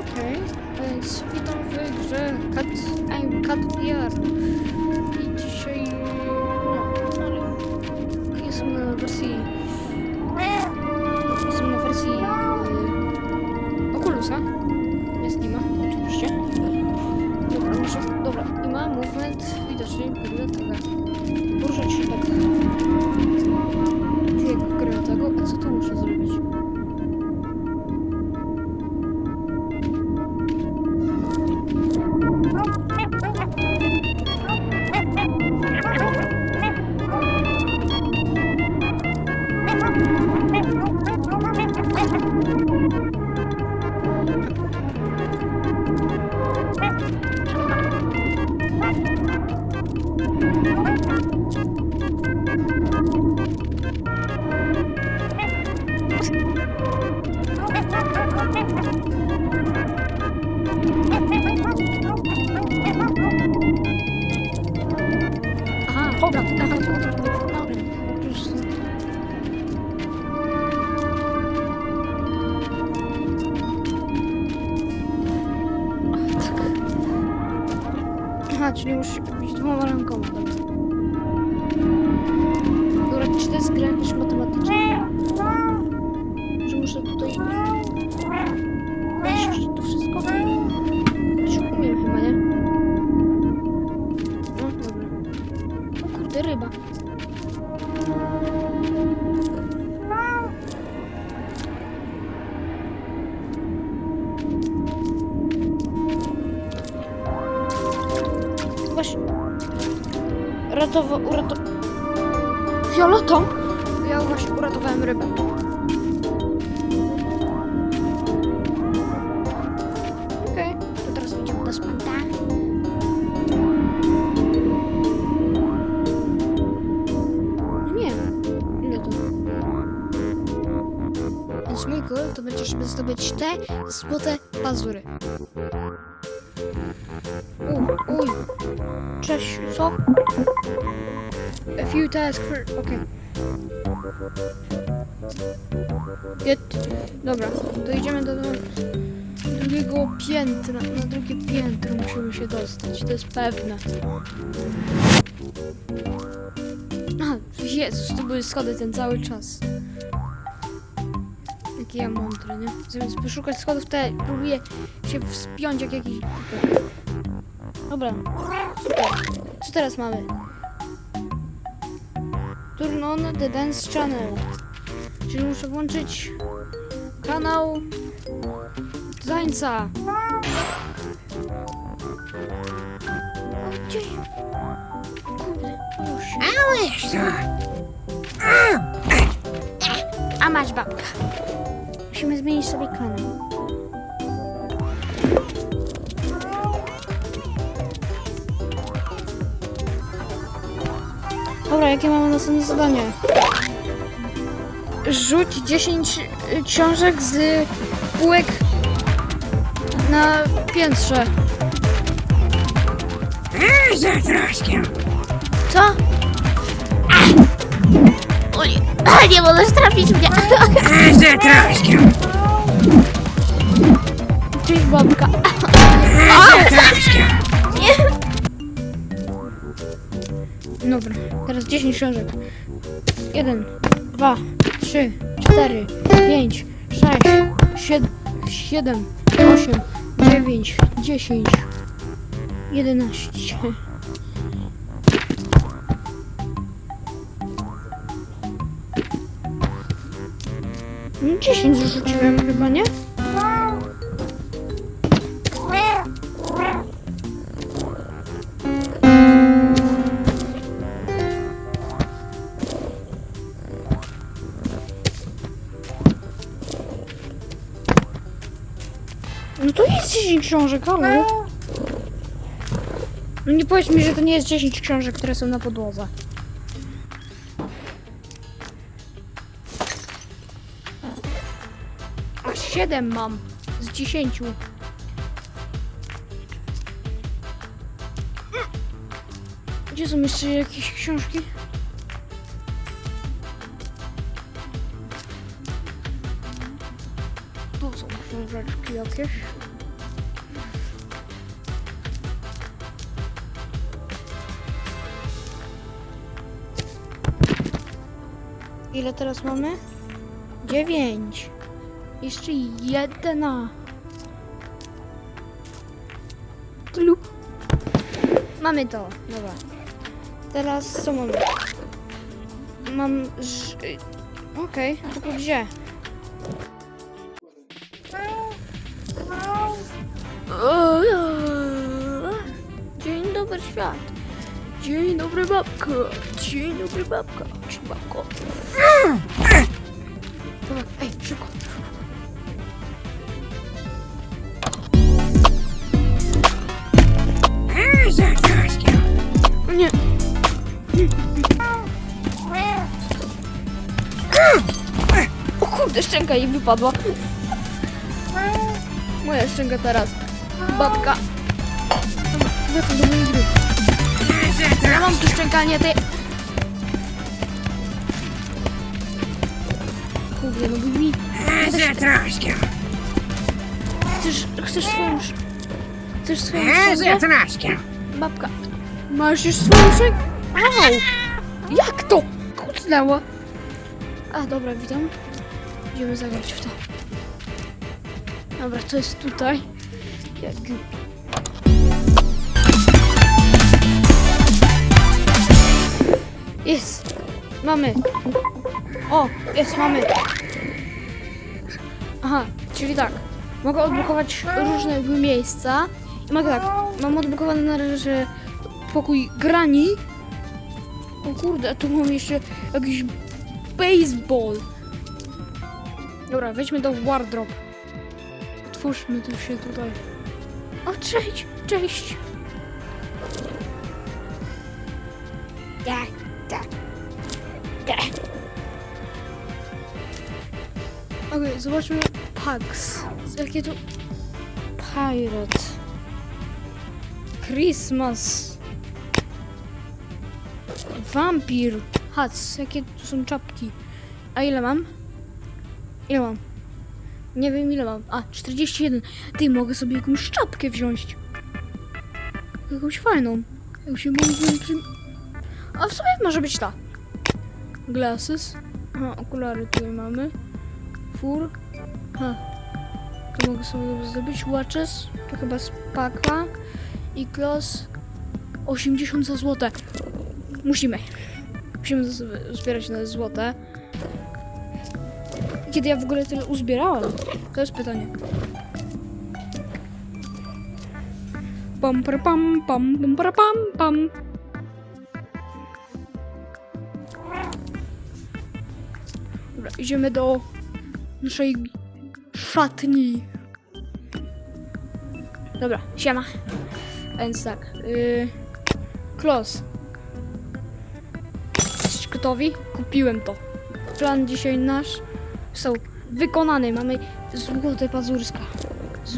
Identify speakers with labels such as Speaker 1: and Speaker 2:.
Speaker 1: Okej, więc witam w grze Cat, I'm Cat VR. I dzisiaj, no, ale jestem na wersji, Aha, czyli kupić dwoma rękoma, dobra. Dobra, czy to jest gra jakaś matematyczna? Że muszę tutaj... Kończyć to wszystko? Właśnie. Ratowa... Urato... Fioletą? Ja właśnie uratowałem rybę. Okej, to teraz idziemy do spanta. Nie, nie to. Więc mój goal to będzie, żeby zdobyć te złote pazury. Uj. Cześć, co? A few tasks for... okej. Get... Dobra, to idziemy do, do drugiego piętra. Na drugie piętro musimy się dostać, to jest pewne. Aha, Jezus, to były schody ten cały czas. Jaki ja mądry, nie? Zamiast poszukać schodów, to ja próbuję się wspiąć jak jakiś kupek. Dobra, super. Co teraz mamy? Turn on the dance channel. Czyli muszę włączyć kanał tańca. A masz babka. Musimy zmienić sobie kanał. Dobra, jakie mamy następne zadanie? Rzuć 10 y, książek z półek na piętrze.
Speaker 2: A, za troszkę!
Speaker 1: Co? A, nie możesz trafić mnie.
Speaker 2: Za troszkę!
Speaker 1: Cześć babka.
Speaker 2: Troszkę!
Speaker 1: Nie. Dobra, teraz 10 książek. 1, 2, 3, 4, 5, 6, 7, 7 8, 9, 10, 11. 10 zrzuciłem chyba, nie? No to jest 10 książek, ale... No nie powiedz mi, że to nie jest 10 książek, które są na podłodze. Siedem mam z dziesięciu. Gdzie są jeszcze jakieś książki? Tu są książeczki jakieś. Ile teraz mamy? Dziewięć. Jeszcze jedna. Tlup. Mamy to. Dobra. Teraz co mamy? Mam... ż- Okej, tylko gdzie? Dzień dobry świat. Dzień dobry babka. Dzień dobry babka. Dzień babko. Dobra, ej, szybko.
Speaker 2: Zatroszkę.
Speaker 1: Nie. O kurde, szczęka jej wypadła. Moja szczęka teraz. Babka. Dobra, wracam do mojej gry. Ja mam tu szczękanie, ty... Kurde, no by mi...
Speaker 2: Ej, zatroszkę.
Speaker 1: Chcesz, chcesz swoją... sz- Chcesz swoją szczękę?
Speaker 2: zatroszkę.
Speaker 1: Babka. Masz już swoją? Au! Jak to? Kucnęła. A, dobra, witam. Idziemy zagrać w to. Dobra, to jest tutaj. Jak... Jest! Mamy! O, jest, mamy! Aha, czyli tak. Mogę odblokować różne miejsca. Mogę tak, mam odblokowany na razie pokój grani. O kurde, tu mam jeszcze jakiś baseball. Dobra, wejdźmy do wardrobe. Otwórzmy tu się tutaj. O, cześć, cześć. Tak, tak, tak. Okej, zobaczmy packs. Jakie to... Pirate. Christmas. Vampir. Hats. Jakie tu są czapki? A ile mam? Ile mam? Nie wiem ile mam. A, 41. Ty, mogę sobie jakąś czapkę wziąć. Jakąś fajną. Jak się przy... A w sumie może być ta. Glasses. Aha, okulary tutaj mamy. Fur. Ha. To mogę sobie zdobyć. Watches. To chyba spakła. I klos. 80 za złote. Musimy. Musimy zbierać na złote. Kiedy ja w ogóle tyle uzbierałem? To jest pytanie. Pam, para, pam, pam, pam, pam, pam. Dobra, idziemy do naszej szatni. Dobra, siema. Więc tak, yy. Jesteście gotowi? Kupiłem to. Plan dzisiaj nasz został wykonany. Mamy złote pazurska.